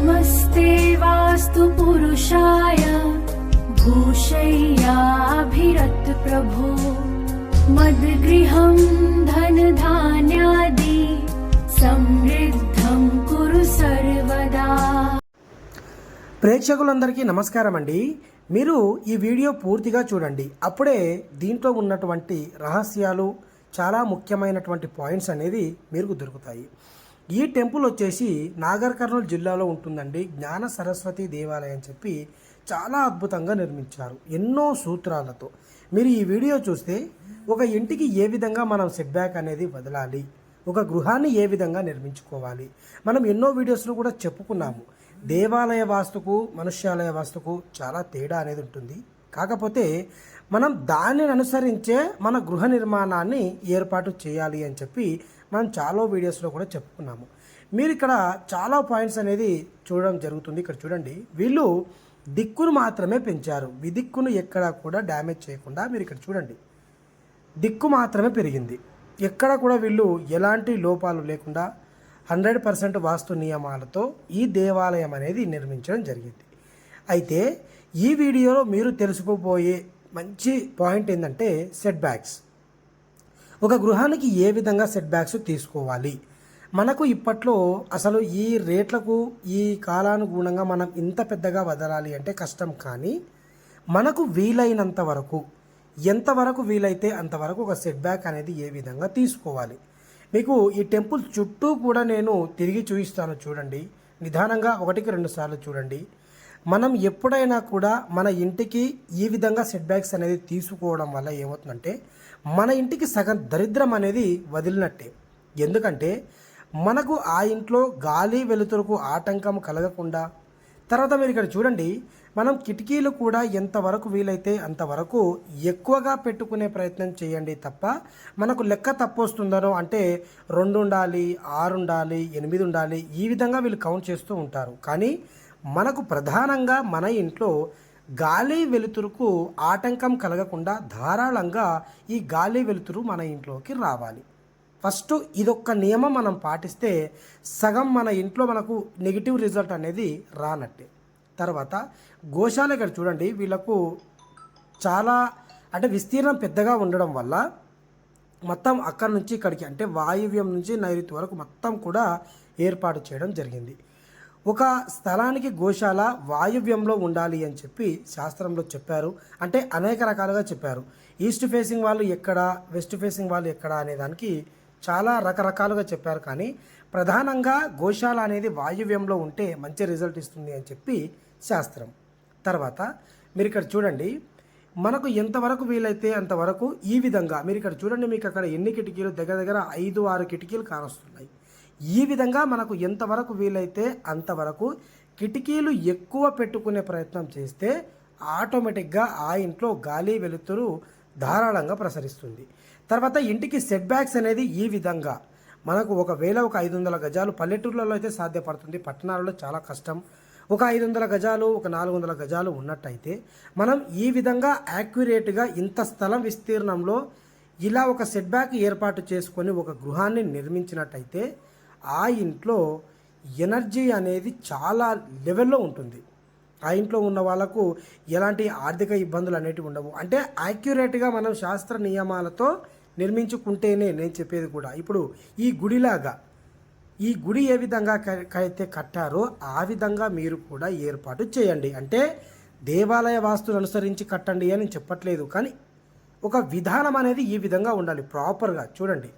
नमस्ते वास्तु पुरुषाय भूषय्याभिरत प्रभो मद्गृहं धनधान्यादि समृद्धं कुरु सर्वदा ప్రేక్షకులందరికీ నమస్కారం అండి మీరు ఈ వీడియో పూర్తిగా చూడండి అప్పుడే దీంట్లో ఉన్నటువంటి రహస్యాలు చాలా ముఖ్యమైనటువంటి పాయింట్స్ అనేది మీకు దొరుకుతాయి ఈ టెంపుల్ వచ్చేసి నాగర్ కర్నూలు జిల్లాలో ఉంటుందండి. జ్ఞాన సరస్వతి దేవాలయం అని చెప్పి చాలా అద్భుతంగా నిర్మించారు ఎన్నో సూత్రాలతో. మీరు ఈ వీడియో చూస్తే ఒక ఇంటికి ఏ విధంగా మనం సెట్ బ్యాక్ అనేది వదలాలి ఒక గృహాన్ని ఏ విధంగా నిర్మించుకోవాలి మనం ఎన్నో వీడియోస్లో కూడా చెప్పుకున్నాము. దేవాలయ వాస్తుకు మనుష్యాలయ వాస్తుకు చాలా తేడా అనేది ఉంటుంది. కాకపోతే మనం దానిని అనుసరించే మన గృహ నిర్మాణాన్ని ఏర్పాటు చేయాలి అని చెప్పి మనం చాలా వీడియోస్లో కూడా చెప్పుకున్నాము. మీరు ఇక్కడ చాలా పాయింట్స్ అనేది చూడడం జరుగుతుంది. ఇక్కడ చూడండి. వీళ్ళు దిక్కును మాత్రమే పెంచారు. విదిక్కును ఎక్కడా కూడా డ్యామేజ్ చేయకుండా మీరు ఇక్కడ చూడండి. దిక్కు మాత్రమే పెరిగింది. ఎక్కడ కూడా వీళ్ళు ఎలాంటి లోపాలు లేకుండా హండ్రెడ్ పర్సెంట్ వాస్తు నియమాలతో ఈ దేవాలయం అనేది నిర్మించడం జరిగింది. అయితే ఈ వీడియోలో మీరు తెలుసుకోబోయే మంచి పాయింట్ ఏంటంటే సెట్ బ్యాక్స్ ఒక గృహానికి ఏ విధంగా సెట్ బ్యాక్స్ తీసుకోవాలి? మనకు ఇప్పట్లో అసలు ఈ రేట్లకు ఈ కాలానుగుణంగా మనం ఇంత పెద్దగా వదలాలి అంటే కష్టం కానీ మనకు వీలైనంత వరకు ఎంతవరకు వీలైతే అంతవరకు ఒక సెట్ బ్యాక్ అనేది ఏ విధంగా తీసుకోవాలి? మీకు ఈ టెంపుల్ చుట్టూ కూడా నేను తిరిగి చూపిస్తాను చూడండి. నిదానంగా ఒకటికి రెండు సార్లు చూడండి. మనం ఎప్పుడైనా కూడా మన ఇంటికి ఈ విధంగా సెట్ బ్యాక్స్ అనేది తీసుకోవడం వల్ల ఏమవుతుందంటే మన ఇంటికి సగం దరిద్రం అనేది వదిలినట్టే. ఎందుకంటే మనకు ఆ ఇంట్లో గాలి వెలుతురుకు ఆటంకం కలగకుండా తర్వాత మీరు ఇక్కడ చూడండి మనం కిటికీలు కూడా ఎంతవరకు వీలైతే అంతవరకు ఎక్కువగా పెట్టుకునే ప్రయత్నం చేయండి తప్ప మనకు లెక్క తప్పు వస్తుందనో అంటే రెండు ఉండాలి ఆరు ఉండాలి ఎనిమిది ఉండాలి ఈ విధంగా వీళ్ళు కౌంట్ చేస్తూ ఉంటారు. కానీ మనకు ప్రధానంగా మన ఇంట్లో గాలి వెలుతురుకు ఆటంకం కలగకుండా ధారాళంగా ఈ గాలి వెలుతురు మన ఇంట్లోకి రావాలి. ఫస్ట్ ఇదొక్క నియమం మనం పాటిస్తే సగం మన ఇంట్లో మనకు నెగిటివ్ రిజల్ట్ అనేది రానట్టే. తర్వాత గోశాల ఇక్కడ చూడండి వీళ్ళకు చాలా అంటే విస్తీర్ణం పెద్దగా ఉండడం వల్ల మొత్తం అక్కడి నుంచి ఇక్కడికి అంటే వాయువ్యం నుంచి నైరుతి వరకు మొత్తం కూడా ఏర్పాటు చేయడం జరిగింది. ఒక స్థలానికి గోశాల వాయువ్యంలో ఉండాలి అని చెప్పి శాస్త్రంలో చెప్పారు. అంటే అనేక రకాలుగా చెప్పారు. ఈస్ట్ ఫేసింగ్ వాళ్ళు ఎక్కడ వెస్ట్ ఫేసింగ్ వాళ్ళు ఎక్కడ అనే దానికి చాలా రకరకాలుగా చెప్పారు. కానీ ప్రధానంగా గోశాల అనేది వాయువ్యంలో ఉంటే మంచి రిజల్ట్ ఇస్తుంది అని చెప్పి శాస్త్రం. తర్వాత మీరు ఇక్కడ చూడండి. మనకు ఎంతవరకు వీలైతే అంతవరకు ఈ విధంగా మీరు ఇక్కడ చూడండి మీకు అక్కడ ఎన్ని కిటికీలు దగ్గర దగ్గర ఐదు ఆరు కిటికీలు కానొస్తున్నాయి. ఈ విధంగా మనకు ఎంతవరకు వీలైతే అంతవరకు కిటికీలు ఎక్కువ పెట్టుకునే ప్రయత్నం చేస్తే ఆటోమేటిక్గా ఆ ఇంట్లో గాలి వెలుతురు ధారాళంగా ప్రసరిస్తుంది. తర్వాత ఇంటికి సెట్ బ్యాక్స్ అనేది ఈ విధంగా. మనకు ఒకవేళ ఒక ఐదు వందల గజాలు పల్లెటూర్లలో అయితే సాధ్యపడుతుంది. పట్టణాలలో చాలా కష్టం. ఒక ఐదు వందల గజాలు ఒక నాలుగు వందల గజాలు ఉన్నట్టయితే మనం ఈ విధంగా యాక్యురేట్గా ఇంత స్థలం విస్తీర్ణంలో ఇలా ఒక సెట్ బ్యాక్ ఏర్పాటు చేసుకొని ఒక గృహాన్ని నిర్మించినట్టయితే ఆ ఇంట్లో ఎనర్జీ అనేది చాలా లెవెల్లో ఉంటుంది. ఆ ఇంట్లో ఉన్న వాళ్ళకు ఎలాంటి ఆర్థిక ఇబ్బందులు అనేటివి ఉండవు. అంటే యాక్యురేట్గా మనం శాస్త్ర నియమాలతో నిర్మించుకుంటేనే నేను చెప్పేది కూడా. ఇప్పుడు ఈ గుడిలాగా ఈ గుడి ఏ విధంగా అయితే కట్టారో ఆ విధంగా మీరు కూడా ఏర్పాటు చేయండి. అంటే దేవాలయ వాస్తును అనుసరించి కట్టండి అని చెప్పట్లేదు. కానీ ఒక విధానం అనేది ఈ విధంగా ఉండాలి. ప్రాపర్గా చూడండి.